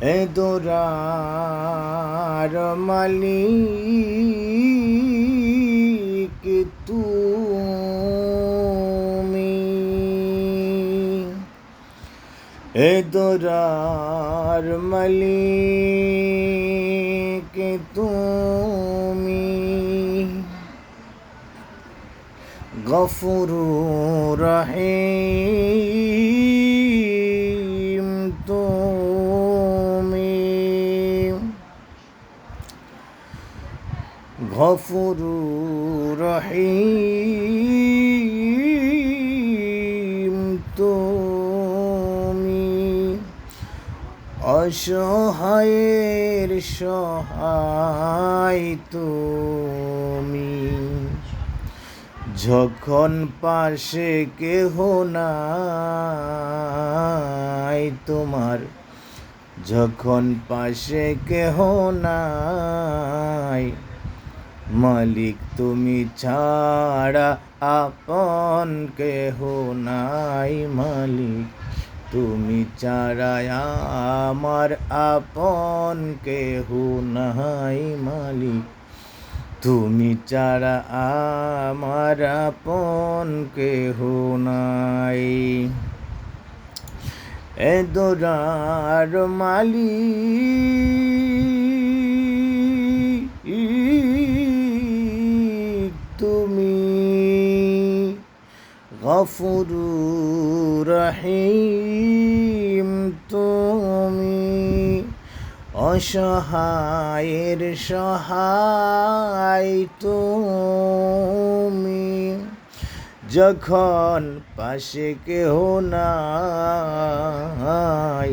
এ দোরার মালিক তুমি। এ দোরার মালিক তুমি। গফুর রহিম গফুর রহিম তুমি অসহায়ের সহায় তুমি। যখন পাশে কেহ নাই তোমার, যখন পাশে কেহ নাই মালিক তুমি ছাড়া আপন কেহ নাই মালিক। তুমি ছাড়া আমার আপন কেহ নাই মালিক। তুমি ছাড়া আমার আপন কেহ নাই। এ দোরার মালিক গফুর রহিম তুমি অসহায়ের সহায় তুমি। যখন পাশে কেহ নাই,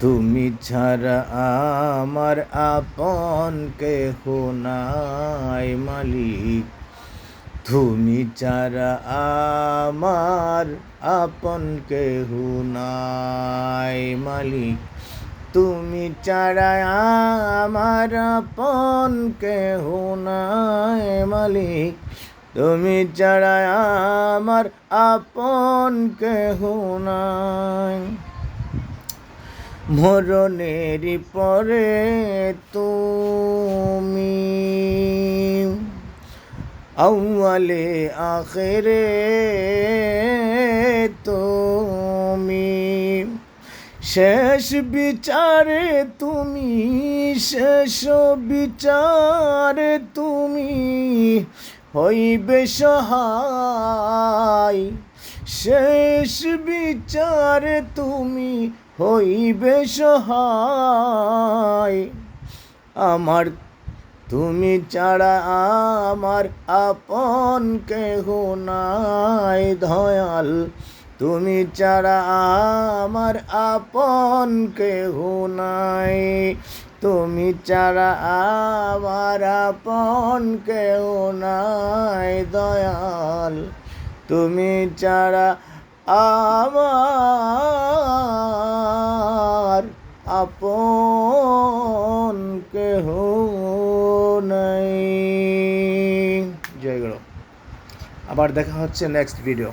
তুমি ছাড়া আমার আপন কেহ নাই, মালিক তুমি ছাড়া আমার আপন কেহ নাই মালিক। তুমি ছাড়া আমার আপন কেহ নাই মালিক। তুমি ছাড়া আমার আপন কেহ নাই। মরণের পরে তুমি আউয়ালে আখেরে তুমি, শেষ বিচারে তুমি, শেষ বিচারে তুমি হইবে সহায়, শেষ বিচারে তুমি হইবে সহায়। আমার তুমি ছাড়া আমার আপন কেহ নাই, দয়াল। তুমি ছাড়া আমার আপন কেহ নাই। তুমি ছাড়া আমার আপন কেহ নাই, দয়াল। তুমি ছাড়া আমার আবার দেখা হচ্ছে নেক্সট ভিডিও